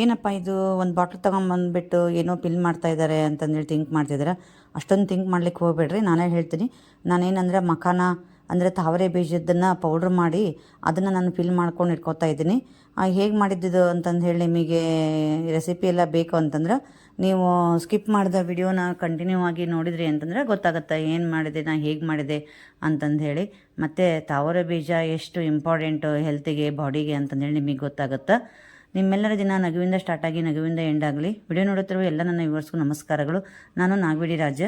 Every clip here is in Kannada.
ಏನಪ್ಪ ಇದು ಒಂದು ಬಾಟ್ಲ್ ತೊಗೊಂಬಂದ್ಬಿಟ್ಟು ಏನೋ ಪಿಲ್ ಮಾಡ್ತಾ ಇದ್ದಾರೆ ಅಂತಂದೇಳಿ ಥಿಂಕ್ ಮಾಡ್ತಿದ್ದಾರೆ? ಅಷ್ಟೊಂದು ಥಿಂಕ್ ಮಾಡ್ಲಿಕ್ಕೆ ಹೋಗಬೇಡ್ರಿ, ನಾನೇ ಹೇಳ್ತೀನಿ. ನಾನೇನಂದರೆ ಮಖಾನ, ಅಂದರೆ ತಾವರೆ ಬೀಜದನ್ನು ಪೌಡ್ರ್ ಮಾಡಿ ಅದನ್ನು ನಾನು ಫಿಲ್ ಮಾಡ್ಕೊಂಡು ಇಟ್ಕೊತಾ ಇದ್ದೀನಿ. ಹೇಗೆ ಮಾಡಿದ್ದು ಅಂತಂದು ಹೇಳಿ ನಿಮಗೆ ರೆಸಿಪಿ ಎಲ್ಲ ಬೇಕು ಅಂತಂದ್ರೆ, ನೀವು ಸ್ಕಿಪ್ ಮಾಡಿದ ವಿಡಿಯೋನ ಕಂಟಿನ್ಯೂ ಆಗಿ ನೋಡಿದ್ರಿ ಅಂತಂದರೆ ಗೊತ್ತಾಗುತ್ತೆ ಏನು ಮಾಡಿದೆ, ನಾ ಹೇಗೆ ಮಾಡಿದೆ ಅಂತಂದು ಹೇಳಿ ಮತ್ತು ತಾವರೆ ಬೀಜ ಎಷ್ಟು ಇಂಪಾರ್ಟೆಂಟು ಹೆಲ್ತಿಗೆ ಬಾಡಿಗೆ ಅಂತಂದೇಳಿ ನಿಮಗೆ ಗೊತ್ತಾಗುತ್ತೆ. ನಿಮ್ಮೆಲ್ಲರ ದಿನ ನಗುವಿಂದ ಸ್ಟಾರ್ಟ್ ಆಗಿ, ನಗುವಿಂದ ಎಂಡ್ ಆಗಲಿ. ವಿಡಿಯೋ ನೋಡುತ್ತಿರುವ ಎಲ್ಲ ನನ್ನ ವ್ಯೂವರ್ಸ್ಗೂ ನಮಸ್ಕಾರಗಳು. ನಾನು ನಾಗವೇಡಿ ರಾಜ.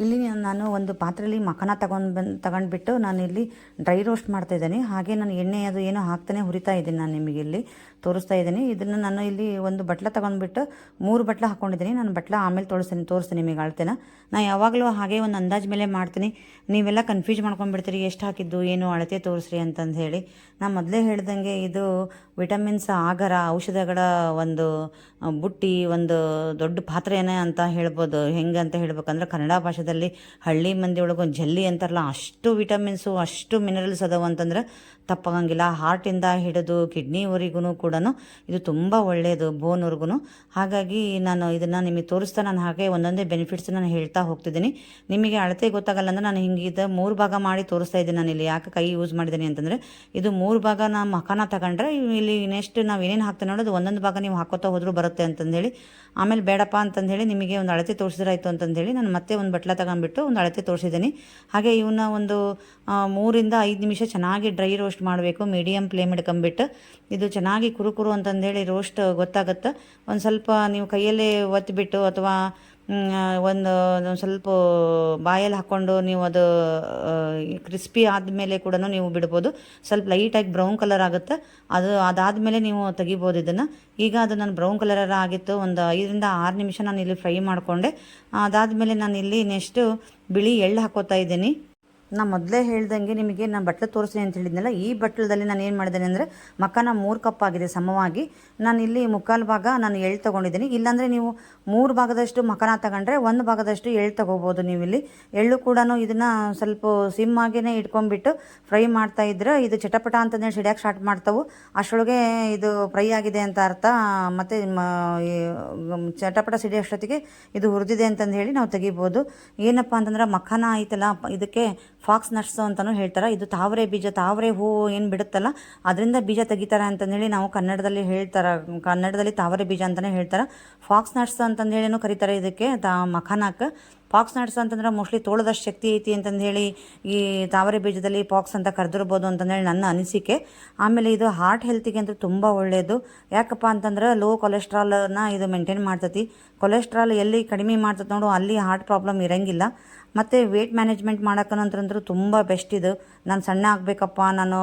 ಇಲ್ಲಿ ನಾನು ಒಂದು ಪಾತ್ರೆಯಲ್ಲಿ ಮಖನ ತಗೊಂಡು ಬಂದು, ತಗೊಂಡ್ಬಿಟ್ಟು ನಾನು ಇಲ್ಲಿ ಡ್ರೈ ರೋಸ್ಟ್ ಮಾಡ್ತಾ ಇದ್ದೀನಿ. ಹಾಗೆ ನಾನು ಎಣ್ಣೆ ಅದು ಏನೋ ಹಾಕ್ತಾನೆ ಹುರಿತಾ ಇದ್ದೀನಿ ನಾನು ನಿಮಗೆ ಇಲ್ಲಿ ತೋರಿಸ್ತಾ ಇದ್ದೀನಿ. ಇದನ್ನು ನಾನು ಇಲ್ಲಿ ಒಂದು ಬಟ್ಲ ತಗೊಂಡ್ಬಿಟ್ಟು ಮೂರು ಬಟ್ಲ ಹಾಕ್ಕೊಂಡಿದ್ದೀನಿ ನಾನು ಬಟ್ಲ ಆಮೇಲೆ ತೋರಿಸ್ತೀನಿ ತೋರಿಸ್ತೀನಿ ನಿಮಗೆ ಅಳ್ತೇನೆ. ನಾನು ಯಾವಾಗಲೂ ಹಾಗೆ ಒಂದು ಅಂದಾಜು ಮೇಲೆ ಮಾಡ್ತೀನಿ. ನೀವೆಲ್ಲ ಕನ್ಫ್ಯೂಸ್ ಮಾಡ್ಕೊಂಡ್ಬಿಡ್ತೀರಿ, ಎಷ್ಟು ಹಾಕಿದ್ದು, ಏನು ಅಳತೆ ತೋರಿಸ್ರಿ ಅಂತಂದು ಹೇಳಿ. ನಾನು ಮೊದಲೇ ಹೇಳ್ದಂಗೆ ಇದು ವಿಟಮಿನ್ಸ್ ಆಗರ, ಔಷಧಗಳ ಒಂದು ಬುಟ್ಟಿ ಒಂದು ದೊಡ್ಡ ಪಾತ್ರೆನೇ ಅಂತ ಹೇಳ್ಬೋದು. ಹೆಂಗೆ ಅಂತ ಹೇಳ್ಬೇಕಂದ್ರೆ ಕನ್ನಡ ಭಾಷೆದಲ್ಲಿ ಹಳ್ಳಿ ಮಂದಿ ಒಳಗೊಂದು ಜಲ್ಲಿ ಅಂತಾರಲ್ಲ ಅಷ್ಟು ವಿಟಮಿನ್ಸು ಅಷ್ಟು ಮಿನರಲ್ಸ್ ಅದಾವ ಅಂತಂದ್ರೆ ತಪ್ಪಾಗಂಗಿಲ್ಲ. ಹಾರ್ಟಿಂದ ಹಿಡಿದು ಕಿಡ್ನಿವರೆಗೂ ಕೂಡ ಇದು ತುಂಬ ಒಳ್ಳೆಯದು ಬೋನ್ವರೆಗೂ ಹಾಗಾಗಿ ನಾನು ಇದನ್ನು ನಿಮಗೆ ತೋರಿಸ್ತಾ ನಾನು ಹಾಗೆ ಒಂದೊಂದೇ ಬೆನಿಫಿಟ್ಸ್ ನಾನು ಹೇಳ್ತಾ ಹೋಗ್ತಿದ್ದೀನಿ. ನಿಮಗೆ ಅಳತೆ ಗೊತ್ತಾಗಲ್ಲ ಅಂದ್ರೆ ನಾನು ಹಿಂಗೆ ಇದು ಮೂರು ಭಾಗ ಮಾಡಿ ತೋರಿಸ್ತಾ ಇದ್ದೀನಿ ನಾನು ಇಲ್ಲಿ. ಯಾಕೆ ಕೈ ಯೂಸ್ ಮಾಡಿದ್ದೀನಿ ಅಂತಂದರೆ ಇದು ಮೂರು ಭಾಗ ನಾ ಮಖನ ತಗೊಂಡ್ರೆ ಇಲ್ಲಿ ನೆಕ್ಸ್ಟ್ ನಾವು ಏನೇನು ಹಾಕ್ತೇವೆ ನೋಡೋದು ಒಂದೊಂದು ಭಾಗ ನೀವು ಹಾಕೋತಾ ಹೋದರೂ ಬರುತ್ತೆ ಅಂತಂದೇಳಿ. ಆಮೇಲೆ ಬೇಡಪ್ಪ ಅಂತಂದೇಳಿ ನಿಮಗೆ ಒಂದು ಅಳತೆ ತೋರಿಸಿದ್ರಾಯ್ತು ಅಂತಂದೇಳಿ ನಾನು ಮತ್ತೆ ಒಂದು ಬಟ್ಲ ತಗೊಂಡ್ಬಿಟ್ಟು ಒಂದು ಅಳತೆ ತೋರಿಸಿದ್ದೀನಿ. ಹಾಗೆ ಇವನ್ನ ಒಂದು ಮೂರಿಂದ ಐದು ನಿಮಿಷ ಚೆನ್ನಾಗಿ ಡ್ರೈ ರೋಸ್ಟ್ ಮಾಡಬೇಕು ಮೀಡಿಯಮ್ ಫ್ಲೇಮ್ ಹಿಡ್ಕೊಂಬಿಟ್ಟು ಇದು ಚೆನ್ನಾಗಿ ಕುರುಕುರು ಕುರು ಅಂತಂದೇಳಿ ರೋಸ್ಟ್ ಗೊತ್ತಾಗುತ್ತೆ. ಒಂದು ಸ್ವಲ್ಪ ನೀವು ಕೈಯಲ್ಲೇ ಒತ್ತಿಬಿಟ್ಟು ಅಥವಾ ಒಂದು ಒಂದು ಸ್ವಲ್ಪ ಬಾಯಲ್ಲಿ ಹಾಕ್ಕೊಂಡು ನೀವು ಅದು ಕ್ರಿಸ್ಪಿ ಆದಮೇಲೆ ಕೂಡ ನೀವು ಬಿಡ್ಬೋದು. ಸ್ವಲ್ಪ ಲೈಟಾಗಿ ಬ್ರೌನ್ ಕಲರ್ ಆಗುತ್ತೆ. ಅದು ಅದಾದಮೇಲೆ ನೀವು ತೆಗಿಬೋದು ಇದನ್ನು. ಈಗ ಅದು ನಾನು ಬ್ರೌನ್ ಕಲರ ಆಗಿತ್ತು. ಒಂದು ಐದರಿಂದ ಆರು ನಿಮಿಷ ನಾನು ಇಲ್ಲಿ ಫ್ರೈ ಮಾಡಿಕೊಂಡೆ. ಅದಾದಮೇಲೆ ನಾನು ಇಲ್ಲಿ ನೆಕ್ಸ್ಟು ಬಿಳಿ ಎಳ್ಳು ಹಾಕೋತಾ ಇದ್ದೀನಿ. ನಾ ಮೊದಲೇ ಹೇಳ್ದಂಗೆ ನಿಮಗೆ ನಾನು ಬಟ್ಟಲು ತೋರಿಸ್ತೀನಿ ಅಂತ ಹೇಳಿದ್ನಲ್ಲ, ಈ ಬಟ್ಲದಲ್ಲಿ ನಾನು ಏನು ಮಾಡಿದ್ದೇನೆ ಅಂದರೆ ಮಕ್ಕನ ಮೂರು ಕಪ್ ಆಗಿದೆ, ಸಮವಾಗಿ. ನಾನು ಇಲ್ಲಿ ಮುಕ್ಕಾಲು ಭಾಗ ನಾನು ಎಳ್ ತೊಗೊಂಡಿದ್ದೀನಿ. ಇಲ್ಲಾಂದರೆ ನೀವು ಮೂರು ಭಾಗದಷ್ಟು ಮಕನ ತಗೊಂಡ್ರೆ ಒಂದು ಭಾಗದಷ್ಟು ಎಳ್ಳು ತಗೋಬೋದು ನೀವು ಇಲ್ಲಿ ಎಳ್ಳು ಕೂಡ ಇದನ್ನು ಸ್ವಲ್ಪ ಸಿಮ್ ಆಗಿಯೇ ಇಟ್ಕೊಂಡ್ಬಿಟ್ಟು ಫ್ರೈ ಮಾಡ್ತಾ ಇದ್ರೆ ಇದು ಚಟಪಟ ಅಂತಂದೇಳಿ ಸಿಡಿಯೋಕೆ ಸ್ಟಾರ್ಟ್ ಮಾಡ್ತಾವೆ. ಅಷ್ಟೊಳಗೆ ಇದು ಫ್ರೈ ಆಗಿದೆ ಅಂತ ಅರ್ಥ. ಮತ್ತು ಚಟಪಟ ಸಿಡಿಯೋಷ್ಟೊತ್ತಿಗೆ ಇದು ಹುರಿದಿದೆ ಅಂತಂದು ಹೇಳಿ ನಾವು ತೆಗಿಬೋದು. ಏನಪ್ಪ ಅಂತಂದ್ರೆ ಮಖನ ಐತಲ್ಲ ಇದಕ್ಕೆ ಫಾಕ್ಸ್ ನಟ್ಸ್ ಅಂತಲೂ ಹೇಳ್ತಾರೆ. ಇದು ತಾವರೆ ಬೀಜ, ತಾವರೆ ಹೂವು ಏನು ಬಿಡುತ್ತಲ್ಲ, ಅದರಿಂದ ಬೀಜ ತೆಗಿತಾರೆ ಅಂತಂದೇಳಿ ನಾವು ಕನ್ನಡದಲ್ಲಿ ಹೇಳ್ತಾರೆ. ಕನ್ನಡದಲ್ಲಿ ತಾವರೆ ಬೀಜ ಅಂತಲೇ ಹೇಳ್ತಾರೆ. ಫಾಕ್ಸ್ ನಟ್ಸ್ ಅಂತಂದೇಳಿನೂ ಕರೀತಾರೆ ಇದಕ್ಕೆ ದ ಮಖಾನಕ್ಕೆ ಪಾಕ್ಸ್ ನಟ್ಸ್ ಅಂತಂದ್ರೆ ಮೋಸ್ಟ್ಲಿ ತೋಳದಷ್ಟು ಶಕ್ತಿ ಐತಿ ಅಂತಂದು ಹೇಳಿ ಈ ತಾವರೆ ಬೀಜದಲ್ಲಿ ಪಾಕ್ಸ್ ಅಂತ ಕರೆದಿರ್ಬೋದು ಅಂತಂದೇಳಿ ನನ್ನ ಅನಿಸಿಕೆ. ಆಮೇಲೆ ಇದು ಹಾರ್ಟ್ ಹೆಲ್ತಿಗೆ ಅಂತೂ ತುಂಬ ಒಳ್ಳೆಯದು ಯಾಕಪ್ಪ ಅಂತಂದ್ರೆ ಲೋ ಕೊಲೆಸ್ಟ್ರಾಲನ್ನ ಇದು ಮೇಂಟೈನ್ ಮಾಡ್ತತಿ. ಕೊಲೆಸ್ಟ್ರಾಲ್ ಎಲ್ಲಿ ಕಡಿಮೆ ಮಾಡ್ತದೆ ನೋಡು, ಅಲ್ಲಿ ಹಾರ್ಟ್ ಪ್ರಾಬ್ಲಮ್ ಇರಂಗಿಲ್ಲ. ಮತ್ತು ವೇಟ್ ಮ್ಯಾನೇಜ್ಮೆಂಟ್ ಮಾಡೋಕ್ಕಂತಂದ್ರೆ ತುಂಬ ಬೆಸ್ಟ್ ಇದು. ನಾನು ಸಣ್ಣ ಆಗಬೇಕಪ್ಪ, ನಾನು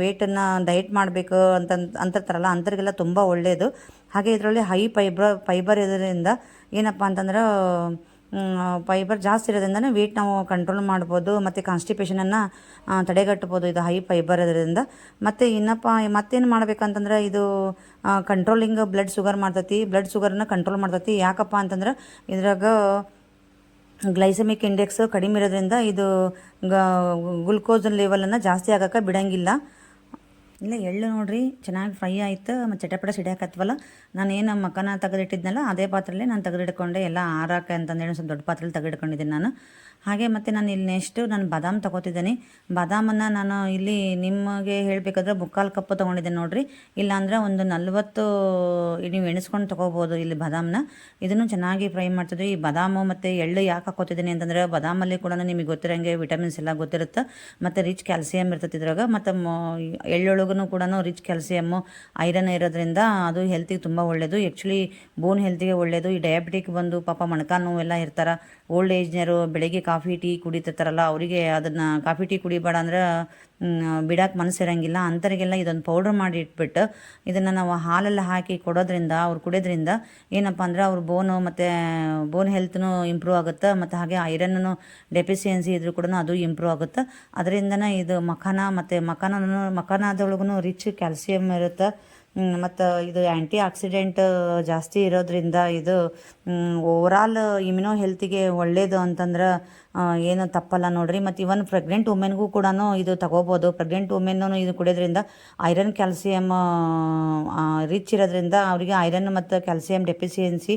ವೇಟನ್ನು ಡಯಟ್ ಮಾಡಬೇಕು ಅಂತ ಅಂತಿರ್ತಾರಲ್ಲ ಅಂಥವ್ರಿಗೆಲ್ಲ ತುಂಬ ಒಳ್ಳೆಯದು ಹಾಗೆ ಇದರಲ್ಲಿ ಹೈ ಫೈಬ್ರ ಫೈಬರ್ ಇದರಿಂದ ಏನಪ್ಪ ಅಂತಂದ್ರೆ ಫೈಬರ್ ಜಾಸ್ತಿ ಇರೋದ್ರಿಂದ ವೇಟ್ ನಾವು ಕಂಟ್ರೋಲ್ ಮಾಡ್ಬೋದು, ಮತ್ತು ಕಾನ್ಸ್ಟಿಪೇಷನನ್ನು ತಡೆಗಟ್ಟಬೋದು ಇದು ಹೈ ಫೈಬರ್ ಇರೋದ್ರಿಂದ. ಮತ್ತು ಇನ್ನಪ್ಪ, ಮತ್ತೇನು ಮಾಡ್ಬೇಕಂತಂದ್ರೆ ಇದು ಕಂಟ್ರೋಲಿಂಗ್ ಬ್ಲಡ್ ಶುಗರ್ ಮಾಡ್ತೈತಿ. ಬ್ಲಡ್ ಶುಗರ್ನ ಕಂಟ್ರೋಲ್ ಮಾಡ್ತೈತಿ. ಯಾಕಪ್ಪ ಅಂತಂದ್ರೆ ಇದ್ರಾಗ ಗ್ಲೈಸಮಿಕ್ ಇಂಡೆಕ್ಸ್ ಕಡಿಮೆ ಇರೋದ್ರಿಂದ ಇದು ಗ್ಲುಕೋಸ್ ಲೆವೆಲನ್ನು ಜಾಸ್ತಿ ಆಗೋಕ್ಕೆ ಬಿಡಂಗಿಲ್ಲ. ಇಲ್ಲ, ಎಳ್ಳು ನೋಡಿರಿ, ಚೆನ್ನಾಗಿ ಫ್ರೈ ಆಯಿತು ಮತ್ತು ಚಟಪಟ ಸಿಡಿಯಾಕತ್ವಲ್ಲ. ನಾನು ಏನು ಮಕ್ಕನ ತೆಗೆದಿಟ್ಟಿದ್ನಲ್ಲ, ಅದೇ ಪಾತ್ರೆಯಲ್ಲಿ ನಾನು ತೆಗೆದಿಟ್ಕೊಂಡೆ ಎಲ್ಲ ಆರಾಕೆ ಅಂತಂದೇಳಿ ಸ್ವಲ್ಪ ದೊಡ್ಡ ಪಾತ್ರೆಯಲ್ಲಿ ತೆಗೆದಿಟ್ಕೊಂಡಿದ್ದೀನಿ ನಾನು. ಹಾಗೆ ಮತ್ತು ನಾನು ಇಲ್ಲಿ ನೆಕ್ಸ್ಟು ನಾನು ಬಾದಾಮ್ ತೊಗೋತಿದ್ದೀನಿ. ಬಾದಾಮನ್ನು ನಾನು ಇಲ್ಲಿ ನಿಮಗೆ ಹೇಳಬೇಕಾದ್ರೆ ಮುಕ್ಕಾಲು ಕಪ್ಪು ತೊಗೊಂಡಿದ್ದೀನಿ ನೋಡಿರಿ. ಇಲ್ಲಾಂದ್ರೆ ಒಂದು ನಲ್ವತ್ತು ನೀವು ಎಣಿಸ್ಕೊಂಡು ತೊಗೋಬೋದು ಇಲ್ಲಿ ಬಾದಾಮನ್ನ ಇದನ್ನು ಚೆನ್ನಾಗಿ ಫ್ರೈ ಮಾಡ್ತಿದ್ವಿ ಈ ಬಾದಾಮು ಮತ್ತು ಎಳ್ಳು ಯಾಕೆ ಹಾಕೋತಿದ್ದೀನಿ ಅಂತಂದ್ರೆ ಬಾದಾಮಲ್ಲಿ ಕೂಡ ನಿಮಗೆ ಗೊತ್ತಿರೋಂಗೆ ವಿಟಮಿನ್ಸ್ ಎಲ್ಲ ಗೊತ್ತಿರುತ್ತೆ. ಮತ್ತು ರಿಚ್ ಕ್ಯಾಲ್ಸಿಯಂ ಇರ್ತೈತೆ ಇದ್ರಾಗ. ಮತ್ತು ಎಳ್ಳೊಳಗೂ ಕೂಡ ರಿಚ್ ಕ್ಯಾಲ್ಸಿಯಮ್ಮು ಐರನ್ ಇರೋದ್ರಿಂದ ಅದು ಹೆಲ್ತಿಗೆ ತುಂಬ ಒಳ್ಳೆಯದು ಆ್ಯಕ್ಚುಲಿ ಬೋನ್ ಹೆಲ್ತಿಗೆ ಒಳ್ಳೆಯದು ಈ ಡಯಾಬಿಟಿಕ್ ಬಂದು ಪಾಪ ಮೊಣಕಾಲು ಎಲ್ಲ ಇರ್ತಾರೆ. ಓಲ್ಡ್ ಏಜ್ನರು ಬೆಳಗ್ಗೆ ಕಾಫಿ, ಟೀ ಕುಡಿತಿರ್ತಾರಲ್ಲ, ಅವರಿಗೆ ಅದನ್ನು ಕಾಫಿ, ಟೀ ಕುಡಿಬೇಡ ಅಂದ್ರೆ ಬಿಡಕ್ಕೆ ಮನಸ್ಸಿರಂಗಿಲ್ಲ. ಅಂಥವ್ರಿಗೆಲ್ಲ ಇದೊಂದು ಪೌಡ್ರ್ ಮಾಡಿ ಇಟ್ಬಿಟ್ಟು ಇದನ್ನು ನಾವು ಹಾಲೆಲ್ಲ ಹಾಕಿ ಕೊಡೋದ್ರಿಂದ, ಅವ್ರು ಕುಡಿಯೋದ್ರಿಂದ ಏನಪ್ಪ ಅಂದ್ರೆ ಅವ್ರ ಬೋನು ಮತ್ತು ಬೋನ್ ಹೆಲ್ತ್ನು ಇಂಪ್ರೂವ್ ಆಗುತ್ತೆ. ಮತ್ತು ಹಾಗೆ ಐರನ್ನು ಡೆಫಿಸಿಯನ್ಸಿ ಇದ್ರೂ ಕೂಡ ಅದು ಇಂಪ್ರೂವ್ ಆಗುತ್ತೆ. ಅದರಿಂದನೇ ಇದು ಮಖಾನ ಮತ್ತು ಮಖಾನ ಮಖಾನದೊಳಗೂ ರಿಚ್ ಕ್ಯಾಲ್ಸಿಯಂ ಇರುತ್ತೆ. ಮತ್ತು ಇದು ಆ್ಯಂಟಿ ಆಕ್ಸಿಡೆಂಟ್ ಜಾಸ್ತಿ ಇರೋದ್ರಿಂದ ಇದು ಓವರಾಲ್ ಇಮ್ಯುನೋ ಹೆಲ್ತಿಗೆ ಒಳ್ಳೆಯದು ಅಂತಂದ್ರೆ ಏನು ತಪ್ಪಲ್ಲ ನೋಡ್ರಿ. ಮತ್ತು ಇವನ್ ಪ್ರೆಗ್ನೆಂಟ್ ವುಮೆನ್ಗೂ ಕೂಡ ಇದು ತಗೋಬೋದು. ಪ್ರೆಗ್ನೆಂಟ್ ವುಮೆನ್ನು ಇದು ಕುಡಿಯೋದ್ರಿಂದ ಐರನ್ ಕ್ಯಾಲ್ಸಿಯಮ್ ರಿಚ್ ಇರೋದ್ರಿಂದ ಅವರಿಗೆ ಐರನ್ ಮತ್ತು ಕ್ಯಾಲ್ಸಿಯಮ್ ಡೆಫಿಸಿಯನ್ಸಿ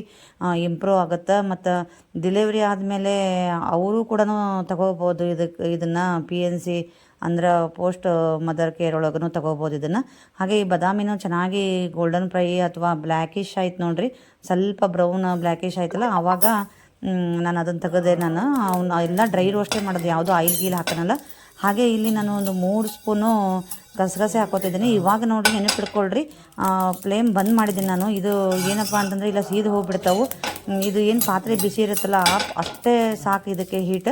ಇಂಪ್ರೂವ್ ಆಗುತ್ತೆ. ಮತ್ತು ಡಿಲಿವರಿ ಆದಮೇಲೆ ಅವರು ಕೂಡ ತಗೋಬೋದು ಇದಕ್ಕೆ ಇದನ್ನು ಪಿ ಎನ್ ಸಿ ಅಂದ್ರೆ ಪೋಸ್ಟ್ ಮದರ್ ಕೇರ್ ಒಳಗೂ ತಗೋಬೋದು ಇದನ್ನು. ಹಾಗೆ ಈ ಬದಾಮಿನೂ ಚೆನ್ನಾಗಿ ಗೋಲ್ಡನ್ ಫ್ರೈ ಅಥವಾ ಬ್ಲ್ಯಾಕಿಶ್ ಆಯ್ತು ನೋಡ್ರಿ. ಸ್ವಲ್ಪ ಬ್ರೌನ್ ಬ್ಲ್ಯಾಕಿಶ್ ಆಯ್ತಲ್ಲ ಆವಾಗ ನಾನು ಅದನ್ನು ತೆಗೆದೆ ನಾನು. ಅವನ್ನ ಎಲ್ಲ ಡ್ರೈ ರೋಸ್ಟೇ ಮಾಡೋದು. ಯಾವುದೂ ಆಯಿಲ್ ಗೀಲ್ ಹಾಕೋಣಲ್ಲ ಹಾಗೆ ಇಲ್ಲಿ ನಾನು ಒಂದು ಮೂರು ಸ್ಪೂನು ಗಸಗಸೆ ಹಾಕೋತಿದ್ದೀನಿ. ಇವಾಗ ನೋಡಿ ನೆನಪಿಟ್ಕೊಳ್ರಿ ಫ್ಲೇಮ್ ಬಂದ್ ಮಾಡಿದ್ದೀನಿ ನಾನು. ಇದು ಏನಪ್ಪ ಅಂತಂದರೆ ಇಲ್ಲ ಸೀದು ಹೋಗ್ಬಿಡ್ತಾವು. ಇದು ಏನು ಪಾತ್ರೆ ಬಿಸಿ ಇರುತ್ತಲ್ಲ, ಅಷ್ಟೇ ಸಾಕು ಇದಕ್ಕೆ ಹೀಟ್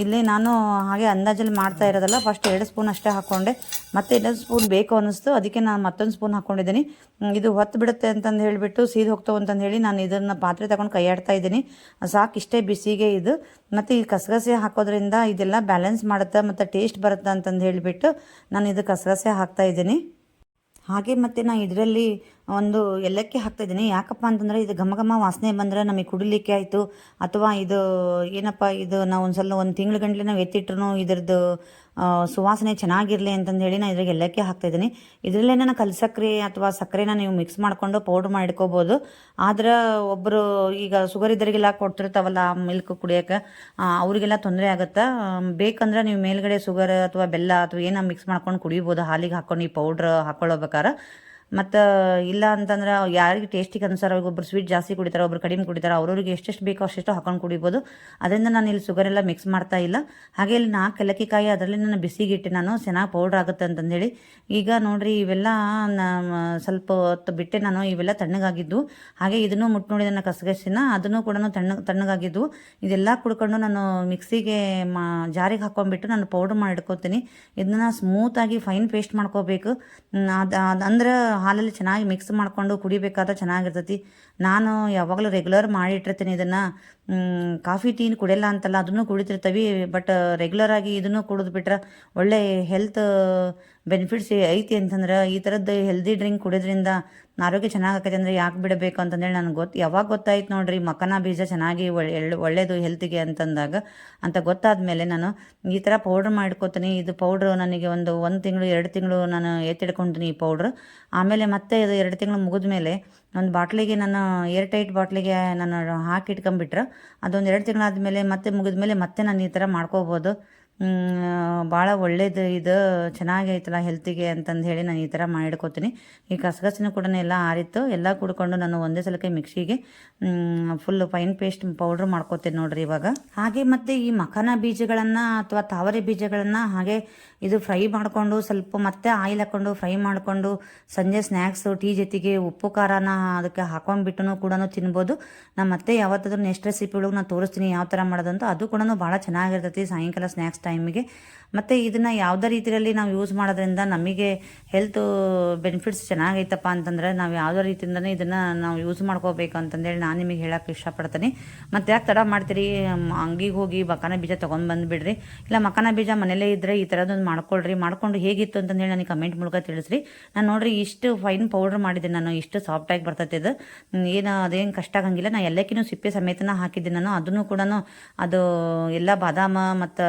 ಇಲ್ಲಿ ನಾನು ಹಾಗೆ ಅಂದಾಜಲ್ಲಿ ಮಾಡ್ತಾ ಇರೋದಲ್ಲ ಫಸ್ಟ್ ಎರಡು ಸ್ಪೂನ್ ಅಷ್ಟೇ ಹಾಕ್ಕೊಂಡೆ ಮತ್ತೆ ಇನ್ನೊಂದು ಸ್ಪೂನ್ ಬೇಕು ಅನ್ನಿಸ್ತು. ಅದಕ್ಕೆ ನಾನು ಮತ್ತೊಂದು ಸ್ಪೂನ್ ಹಾಕ್ಕೊಂಡಿದ್ದೀನಿ ಇದು ಹೊತ್ತು ಬಿಡುತ್ತೆ ಅಂತಂದು ಹೇಳಿಬಿಟ್ಟು ಸೀದು ಹೋಗ್ತಾವೆ ಅಂತಂದು ಹೇಳಿ ನಾನು ಇದನ್ನು ಪಾತ್ರೆ ತಗೊಂಡು ಕೈಯಾಡ್ತಾ ಇದ್ದೀನಿ. ಸಾಕು, ಇಷ್ಟೇ ಬಿಸಿಗೆ ಇದು. ಮತ್ತು ಈ ಕಸಗಸೆ ಹಾಕೋದ್ರಿಂದ ಇದೆಲ್ಲ ಬ್ಯಾಲೆನ್ಸ್ ಮಾಡುತ್ತೆ ಮತ್ತು ಟೇಸ್ಟ್ ಬರುತ್ತೆ ಅಂತಂದು ಹೇಳಿಬಿಟ್ಟು ನಾನು ಇದು ಕಸಗಸೆ ಹಾಕ್ತಾ ಇದ್ದೀನಿ. ಹಾಗೆ ಮತ್ತು ನಾನು ಇದರಲ್ಲಿ ಒಂದು ಎಲ್ಲಕ್ಕೆ ಹಾಕ್ತಾ ಇದ್ದೀನಿ. ಯಾಕಪ್ಪ ಅಂತಂದರೆ ಇದು ಘಮ ಘಮ ವಾಸನೆ ಬಂದರೆ ನಮಗೆ ಕುಡಿಲಿಕ್ಕೆ ಆಯಿತು. ಅಥವಾ ಇದು ಏನಪ್ಪ, ಇದು ನಾವು ಒಂದು ಸಲ ಒಂದು ತಿಂಗಳ ಗಂಟಲೆ ನಾವು ಎತ್ತಿಟ್ರು ಇದ್ರದ್ದು ಸುವಾಸನೆ ಚೆನ್ನಾಗಿರಲಿ ಅಂತಂದು ಹೇಳಿ ನಾನು ಇದ್ರಾಗ ಎಲ್ಲಕ್ಕೆ ಹಾಕ್ತಾ ಇದ್ದೀನಿ. ಇದರಲ್ಲೇ ನಾನು ಕಲ್ಸಕ್ರೆ ಅಥವಾ ಸಕ್ಕರೆನ ನೀವು ಮಿಕ್ಸ್ ಮಾಡಿಕೊಂಡು ಪೌಡ್ರ್ ಮಾಡ್ಕೋಬೋದು ಆದ್ರೆ ಒಬ್ಬರು ಈಗ ಶುಗರ್ ಇದ್ದರಿಗೆಲ್ಲ ಕೊಡ್ತಿರ್ತಾವಲ್ಲ ಮಿಲ್ಕ್ ಕುಡಿಯೋಕೆ ಅವರಿಗೆಲ್ಲ ತೊಂದರೆ ಆಗುತ್ತೆ. ಬೇಕಂದ್ರೆ ನೀವು ಮೇಲ್ಗಡೆ ಶುಗರ್ ಅಥವಾ ಬೆಲ್ಲ ಅಥವಾ ಏನೋ ಮಿಕ್ಸ್ ಮಾಡ್ಕೊಂಡು ಕುಡಿಬೋದು. ಹಾಲಿಗೆ ಹಾಕೊಂಡು ಈ ಪೌಡ್ರ್ ಹಾಕೊಳ್ಳೋಬೇಕಾರೆ ಮತ್ತು ಇಲ್ಲ ಅಂತಂದ್ರೆ ಯಾರಿಗೆ ಟೇಸ್ಟಿಗೆ ಅನುಸಾರ ಒಬ್ಬರು ಸ್ವೀಟ್ ಜಾಸ್ತಿ ಕುಡಿತಾರೆ ಒಬ್ಬರು ಕಡಿಮೆ ಕುಡಿತಾರೆ, ಅವ್ರವ್ರಿಗೆ ಎಷ್ಟೆಷ್ಟು ಬೇಕೋ ಅಷ್ಟೆಷ್ಟು ಹಾಕೊಂಡು ಕುಡಿಬೋದು. ಅದರಿಂದ ನಾನು ಇಲ್ಲಿ ಶುಗರ್ ಎಲ್ಲ ಮಿಕ್ಸ್ ಮಾಡ್ತಾ ಇಲ್ಲ. ಹಾಗೆ ಇಲ್ಲಿ ನಾಲ್ಕು ಏಲಕ್ಕಿಕಾಯಿ ಅದರಲ್ಲಿ ನಾನು ಬಿಸಿಗಿಟ್ಟೆ ನಾನು ಚೆನ್ನಾಗಿ ಪೌಡ್ರ್ ಆಗುತ್ತೆ ಅಂತಂದೇಳಿ. ಈಗ ನೋಡ್ರಿ ಇವೆಲ್ಲ ಸ್ವಲ್ಪ ಹೊತ್ತು ಬಿಟ್ಟೆ ನಾನು, ಇವೆಲ್ಲ ತಣ್ಣಗಾಗಿದ್ದು ಹಾಗೆ ಇದನ್ನು ಮುಟ್ಟು ನೋಡಿ ನನ್ನ ಕಸಗಸಿನ, ಅದನ್ನು ಕೂಡ ತಣ್ಣ ತಣ್ಣಗಾಗಿದ್ದು ಇದೆಲ್ಲ ಕುಡ್ಕೊಂಡು ನಾನು ಮಿಕ್ಸಿಗೆ ಮಾ, ಜಾರಿಗೆ ಹಾಕೊಂಡ್ಬಿಟ್ಟು ನಾನು ಪೌಡ್ರ್ ಮಾಡಿ ಇಟ್ಕೊತೀನಿ. ಇದನ್ನ ಸ್ಮೂತಾಗಿ ಫೈನ್ ಪೇಸ್ಟ್ ಮಾಡ್ಕೋಬೇಕು. ಅದು, ಅಂದ್ರೆ ಹಾಲಲ್ಲಿ ಚೆನ್ನಾಗಿ ಮಿಕ್ಸ್ ಮಾಡಿಕೊಂಡು ಕುಡಿಬೇಕಾದ್ರೆ ಚೆನ್ನಾಗಿರ್ತೈತಿ. ನಾನು ಯಾವಾಗಲೂ ರೆಗ್ಯುಲರ್ ಮಾಡಿಟ್ಟಿರ್ತೀನಿ ಇದನ್ನು. ಕಾಫಿ ಟೀನ್ ಕುಡಿಯಲ್ಲ ಅಂತಲ್ಲ, ಅದನ್ನು ಕುಡಿತಿರ್ತೀವಿ. ಬಟ್ ರೆಗ್ಯುಲರಾಗಿ ಇದನ್ನು ಕುಡಿದು ಬಿಟ್ರೆ ಒಳ್ಳೆ ಹೆಲ್ತ್ ಬೆನಿಫಿಟ್ಸ್ ಐತಿ ಅಂತಂದ್ರೆ ಈ ಥರದ್ದು ಹೆಲ್ದಿ ಡ್ರಿಂಕ್ ಕುಡಿದ್ರಿಂದ ಆರೋಗ್ಯ ಚೆನ್ನಾಗಿ ಆಕೈತೆ ಅಂದರೆ ಯಾಕೆ ಬಿಡಬೇಕು ಅಂತಂದೇಳಿ ನನಗೆ ಗೊತ್ತು ಯಾವಾಗ ಗೊತ್ತಾಯ್ತು ನೋಡ್ರಿ ಮಕನ ಬೀಜ ಚೆನ್ನಾಗಿ ಒಳ್ಳೆ ಒಳ್ಳೆಯದು ಹೆಲ್ತಿಗೆ ಅಂತಂದಾಗ ಅಂತ ಗೊತ್ತಾದ ಮೇಲೆ ನಾನು ಈ ಥರ ಪೌಡ್ರ್ ಮಾಡ್ಕೋತೀನಿ. ಇದು ಪೌಡ್ರು ನನಗೆ ಒಂದು ಒಂದು ತಿಂಗಳು, ಎರಡು ತಿಂಗಳು ನಾನು ಎತ್ತಿಡ್ಕೊತೀನಿ ಈ ಪೌಡ್ರ್ ಆಮೇಲೆ ಮತ್ತೆ ಇದು ಎರಡು ತಿಂಗಳು ಮುಗಿದ ಮೇಲೆ ಒಂದು ಬಾಟ್ಲಿಗೆ ನಾನು ಏರ್ ಟೈಟ್ ಬಾಟ್ಲಿಗೆ ನಾನು ಹಾಕಿ ಇಟ್ಕೊಂಬಿಟ್ರೆ ಅದೊಂದು ಎರಡು ತಿಂಗಳಾದಮೇಲೆ ಮತ್ತೆ ಮುಗಿದ ಮೇಲೆ ಮತ್ತೆ ನಾನು ಈ ಥರ ಮಾಡ್ಕೋಬೋದು. ಭಾಳ ಒಳ್ಳೇದು ಇದು, ಚೆನ್ನಾಗೈತಲ್ಲ ಹೆಲ್ತಿಗೆ ಅಂತಂದು ಹೇಳಿ ನಾನು ಈ ಥರ ಮಾಡಿಡ್ಕೋತೀನಿ. ಈ ಕಸಗಸಿನ ಕೂಡ ಎಲ್ಲ ಆರಿತ್ತು. ಎಲ್ಲ ಕುಡ್ಕೊಂಡು ನಾನು ಒಂದೇ ಸಲಕ್ಕೆ ಮಿಕ್ಸಿಗೆ ಫುಲ್ ಫೈನ್ ಪೇಸ್ಟ್ ಪೌಡ್ರ್ ಮಾಡ್ಕೋತೀನಿ ನೋಡ್ರಿ ಇವಾಗ. ಹಾಗೆ ಮತ್ತು ಈ ಮಖಾನ ಬೀಜಗಳನ್ನು ಅಥವಾ ತಾವರೆ ಬೀಜಗಳನ್ನು ಹಾಗೆ ಇದು ಫ್ರೈ ಮಾಡಿಕೊಂಡು ಸ್ವಲ್ಪ ಮತ್ತೆ ಆಯಿಲ್ ಹಾಕ್ಕೊಂಡು ಫ್ರೈ ಮಾಡಿಕೊಂಡು ಸಂಜೆ ಸ್ನ್ಯಾಕ್ಸು ಟೀ ಜೊತೆಗೆ ಉಪ್ಪು ಖಾರನ ಅದಕ್ಕೆ ಹಾಕೊಂಡ್ಬಿಟ್ಟು ಕೂಡ ತಿನ್ಬೋದು. ನಾನು ಮತ್ತೆ ಯಾವತ್ತಾದ್ರೂ ನೆಕ್ಸ್ಟ್ ರೆಸಿಪಿ ಒಳಗೆ ನಾನು ತೋರಿಸ್ತೀನಿ ಯಾವ ಥರ ಮಾಡೋದಂತ. ಅದು ಕೂಡ ಭಾಳ ಚೆನ್ನಾಗಿರ್ತೈತಿ. ಸಾಯಂಕಾಲ ಸ್ನ್ಯಾಕ್ಸ್ ಟೈಮಿಗೆ ಮತ್ತು ಇದನ್ನು ಯಾವುದೇ ರೀತಿಯಲ್ಲಿ ನಾವು ಯೂಸ್ ಮಾಡೋದ್ರಿಂದ ನಮಗೆ ಹೆಲ್ತ್ ಬೆನಿಫಿಟ್ಸ್ ಚೆನ್ನಾಗೈತಪ್ಪ ಅಂತಂದ್ರೆ ನಾವು ಯಾವುದೇ ರೀತಿಯಿಂದನೇ ಇದನ್ನು ನಾವು ಯೂಸ್ ಮಾಡ್ಕೋಬೇಕು ಅಂತಂದೇಳಿ ನಾನು ನಿಮಗೆ ಹೇಳೋಕ್ಕೆ ಇಷ್ಟಪಡ್ತೀನಿ. ಮತ್ತು ಯಾಕೆ ತಡ ಮಾಡ್ತೀರಿ? ಅಂಗಿಗೆ ಹೋಗಿ ಮಕಾನ ಬೀಜ ತೊಗೊಂಡು ಬಂದುಬಿಡ್ರಿ. ಇಲ್ಲ ಮಕಾನ ಬೀಜ ಮನೇಲೇ ಇದ್ದರೆ ಈ ಥರದೊಂದು ಮಾಡ್ಕೊಳ್ರಿ. ಮಾಡ್ಕೊಂಡು ಹೇಗಿತ್ತು ಅಂತಂದೇಳಿ ನನಗೆ ಕಮೆಂಟ್ ಮೂಲಕ ತಿಳಿಸ್ರಿ. ನಾನು ನೋಡ್ರಿ ಇಷ್ಟು ಫೈನ್ ಪೌಡ್ರ್ ಮಾಡಿದೆ ನಾನು. ಇಷ್ಟು ಸಾಫ್ಟಾಗಿ ಬರ್ತೈತೆ ಇದು. ಏನು ಅದೇನು ಕಷ್ಟ ಆಗಂಗಿಲ್ಲ. ನಾನು ಎಲ್ಲಕ್ಕಿನ್ನೂ ಸಿಪ್ಪೆ ಸಮೇತನ ಹಾಕಿದ್ದೆ ನಾನು. ಅದನ್ನು ಕೂಡ ಅದು ಎಲ್ಲ ಬಾದಾಮ ಮತ್ತು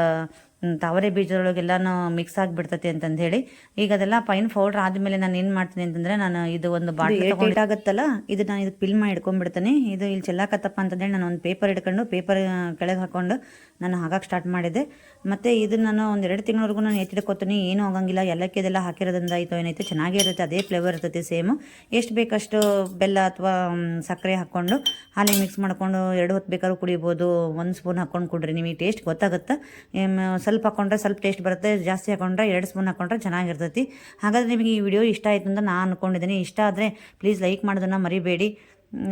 ತಾವರೆ ಬೀಜದೊಳಗೆಲ್ಲಾನು ಮಿಕ್ಸ್ ಆಗಿಬಿಡ್ತತಿ ಅಂತಂದು ಹೇಳಿ ಈಗ ಅದೆಲ್ಲ ಫೈನ್ ಪೌಡ್ರ್ ಆದಮೇಲೆ ನಾನು ಏನು ಮಾಡ್ತೀನಿ ಅಂತಂದ್ರೆ ನಾನು ಇದು ಒಂದು ಬಾಟ್ಲಿ ಆಗುತ್ತಲ್ಲ ಇದು ನಾನು ಇದು ಪಿಲ್ ಮಾಡಿ ಇಟ್ಕೊಂಡ್ಬಿಡ್ತೀನಿ. ಇದು ಇಲ್ಲಿ ಚೆಲ್ಲಾಕತ್ತಪ್ಪ ಅಂತಂದೇಳಿ ನಾನು ಒಂದು ಪೇಪರ್ ಇಟ್ಕೊಂಡು ಪೇಪರ್ ಕೆಳಗೆ ಹಾಕೊಂಡು ನಾನು ಹಾಕಕ್ಕೆ ಸ್ಟಾರ್ಟ್ ಮಾಡಿದೆ. ಮತ್ತು ಇದು ನಾನು ಒಂದು ಎರಡು ತಿಂಗಳವರೆಗೂ ನಾನು ಎತ್ತಿಡ್ಕೊತೀನಿ ಏನೂ ಆಗಂಗಿಲ್ಲ. ಎಲ್ಲಕ್ಕೆ ಇದೆಲ್ಲ ಹಾಕಿರೋದ್ರಿಂದ ಆಯಿತು ಏನೈತೆ ಚೆನ್ನಾಗೇ ಇರುತ್ತೆ. ಅದೇ ಫ್ಲೇವರ್ ಇರ್ತೈತಿ ಸೇಮು ಎಷ್ಟು ಬೇಕಷ್ಟು ಬೆಲ್ಲ ಅಥವಾ ಸಕ್ಕರೆ ಹಾಕ್ಕೊಂಡು ಹಾಲಿಗೆ ಮಿಕ್ಸ್ ಮಾಡ್ಕೊಂಡು ಎರಡು ಹೊತ್ತು ಬೇಕಾದ್ರೂ ಕುಡಿಬೋದು ಒಂದು ಸ್ಪೂನ್ ಹಾಕ್ಕೊಂಡು ಕುಡ್ರಿ. ನಿಮಗೆ ಟೇಸ್ಟ್ ಗೊತ್ತಾಗುತ್ತೆ? ಸ್ವಲ್ಪ ಹಾಕೊಂಡ್ರೆ ಸ್ವಲ್ಪ ಟೇಸ್ಟ್ ಬರುತ್ತೆ, ಜಾಸ್ತಿ ಹಾಕೊಂಡ್ರೆ ಎರಡು ಸ್ಪೂನ್ ಹಾಕೊಂಡ್ರೆ ಚೆನ್ನಾಗಿರ್ತೈತಿ. ಹಾಗಾದ್ರೆ ನಿಮಗೆ ಈ ವಿಡಿಯೋ ಇಷ್ಟ ಆಯಿತು ಅಂತ ನಾನು ಅಂದ್ಕೊಂಡಿದ್ದೀನಿ ಇಷ್ಟ ಆದರೆ ಪ್ಲೀಸ್ ಲೈಕ್ ಮಾಡೋದನ್ನು ಮರಿಬೇಡಿ.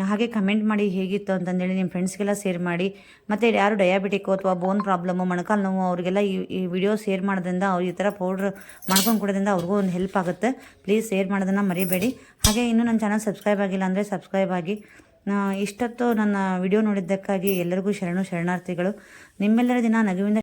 ಹಾಗೆ ಕಮೆಂಟ್ ಮಾಡಿ ಹೇಗಿತ್ತು ಅಂತಂದೇಳಿ ನಿಮ್ಮ ಫ್ರೆಂಡ್ಸ್ಗೆಲ್ಲ ಶೇರ್ ಮಾಡಿ. ಮತ್ತು ಯಾರು ಡಯಾಬಿಟಿಕ್ಕು ಅಥವಾ ಬೋನ್ ಪ್ರಾಬ್ಲಮ್ಮು ಮೊಣಕಾಲು ನೋವು, ಅವರಿಗೆಲ್ಲ ಈ ಈ ವಿಡಿಯೋ ಶೇರ್ ಮಾಡೋದ್ರಿಂದ ಅವ್ರು ಈ ಥರ ಪೌಡ್ರ್ ಮಾಡ್ಕೊಂಡು ಕೊಡೋದ್ರಿಂದ ಅವ್ರಿಗೂ ಒಂದು ಹೆಲ್ಪ್ ಆಗುತ್ತೆ. ಪ್ಲೀಸ್ ಶೇರ್ ಮಾಡೋದನ್ನು ಮರಿಬೇಡಿ. ಹಾಗೆ ಇನ್ನೂ ನನ್ನ ಚಾನಲ್ ಸಬ್ಸ್ಕ್ರೈಬ್ ಆಗಿಲ್ಲ ಅಂದರೆ ಸಬ್ಸ್ಕ್ರೈಬ್ ಆಗಿ. ಇಷ್ಟೊತ್ತು ನನ್ನ ವಿಡಿಯೋ ನೋಡಿದ್ದಕ್ಕಾಗಿ ಎಲ್ಲರಿಗೂ ಶರಣು, ಶರಣಾರ್ಥಿಗಳು. ನಿಮ್ಮೆಲ್ಲರ ದಿನ ನಗುವಿಂದ